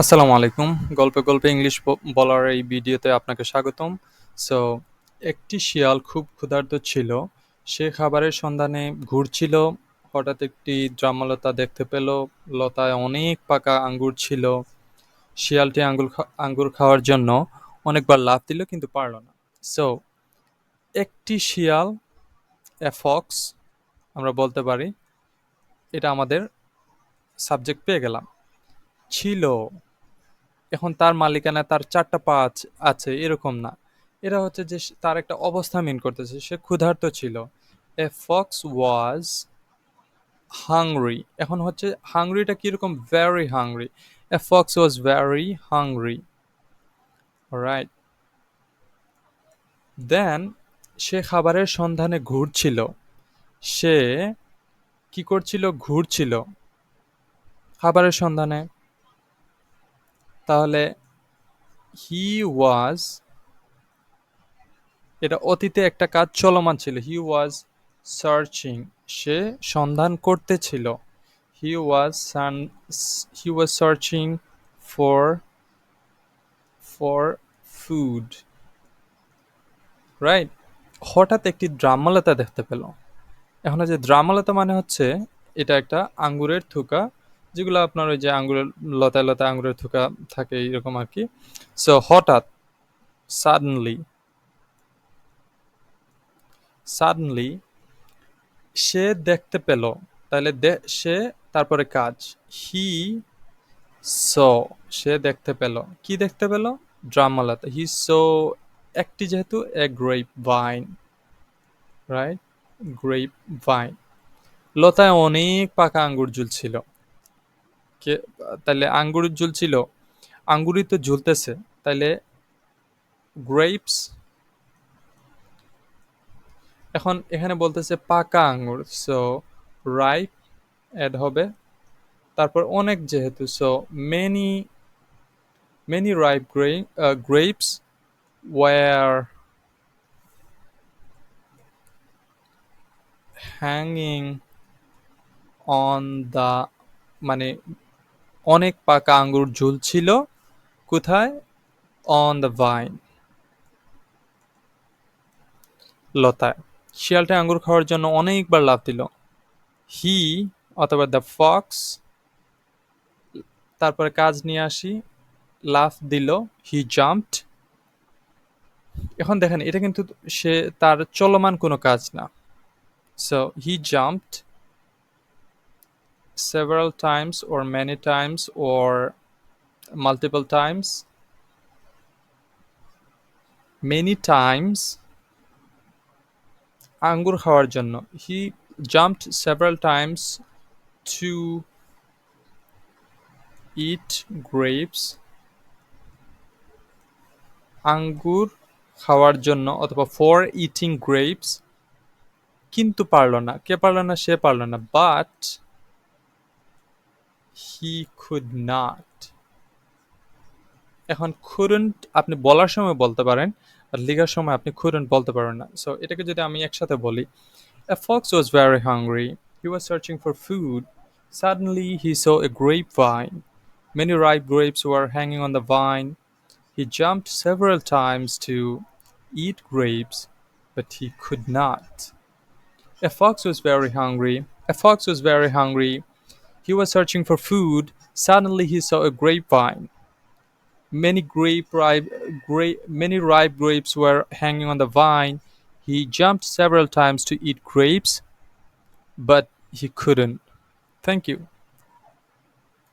আসসালামু আলাইকুম। গল্পে গল্পে ইংলিশ বলার এই ভিডিওতে আপনাকে স্বাগতম। সো একটি শিয়াল খুব ক্ষুধার্ত ছিল। সে খাবারের সন্ধানে ঘুরছিল। হঠাৎ একটি দ্রামলতা দেখতে পেল। লতায় অনেক পাকা আঙ্গুর ছিল। শিয়ালটি আঙ্গুর আঙ্গুর খাওয়ার জন্য অনেকবার লাফ দিল, কিন্তু পারল না। সো একটি শিয়াল এ ফক্স আমরা বলতে পারি, এটা আমাদের সাবজেক্ট পেয়ে গেলাম। ছিল। এখন তার মালিকানা, তার চারটা পা আছে এরকম না। এটা হচ্ছে যে তার একটা অবস্থা মিন করতেছে, সে ক্ষুধার্ত ছিল। এ ফক্স ওয়াজ হাংরি এখন হচ্ছে হাংরিটা কীরকম? Very hungry a fox was very hungry right then সে খাবারের সন্ধানে ঘুরছিল। সে কি করছিল? ঘুরছিল। খাবারের সন্ধানে তাহলে হি ওয়াজ এটা অতীতে একটা কাজ চলমান ছিল। হি ওয়াজ সার্চিং সে সন্ধান করতেছিল। He was sun he was searching for for food right হঠাৎ একটি দ্রামলতা দেখতে পেল। এখন যে দ্রামলতা মানে হচ্ছে এটা একটা আঙ্গুরের থুকা যেগুলো আপনার ওই যে আঙ্গুরের লতায় লতায় আঙ্গুরের থুকা থাকে এরকম আর কি। সো হঠাৎ সাডেনলি সাডেনলি সে দেখতে পেল, তাহলে সে তারপরে কাজ। হি স সে দেখতে পেল। কি দেখতে পেল? ড্রামালাতে হি সো একটি যেহেতু a grape vine right grape vine লতায় অনেক পাকা আঙ্গুর ঝুলছিল। কে তাহলে আঙ্গুর ঝুলছিল। আঙ্গুরই তো ঝুলতেছে। তাহলে গ্রেপস এখন এখানে বলতেছে পাকা আঙ্গুর। সো রাইপ অ্যাড হবে। তারপর অনেক যেহেতু। So many many ripe grapes were hanging on the মানে অনেক পাকা আঙ্গুর ঝুলছিল। কোথায়? অন দ্য ভাইন লতায়। শিয়ালটা আঙ্গুর খাওয়ার জন্য অনেকবার লাফ দিল। হি অথবা দ্য ফক্স তারপরে কাজ নিয়ে আসি। লাফ দিল। হি জাম্পড এখন দেখেন, এটা কিন্তু সে তার চলমান কোনো কাজ না। So he jumped several times or many times or multiple times many times আঙ্গুর খাওয়ার জন্য he jumped several times to eat grapes আঙ্গুর খাওয়ার জন্য অথবা ফর ইটিং গ্রেপস কিন্তু পারল না কে পারল না সে পারল না বাট হি কুড নট এখন couldn't আপনি বলার সময় বলতে পারেন আর লেখার সময় আপনি couldn't বলতে পারেন না সো এটাকে যদি আমি একসাথে বলি A fox was very hungry. He was searching for food. Suddenly he saw a grapevine. Many ripe grapes were hanging on the vine. He jumped several times to eat grapes, but he could not. A fox was very hungry. A fox was very hungry. He was searching for food. Suddenly he saw a grapevine. Many grape ripe, gra- many ripe grapes were hanging on the vine. He jumped several times to eat grapes, but he couldn't. Thank you.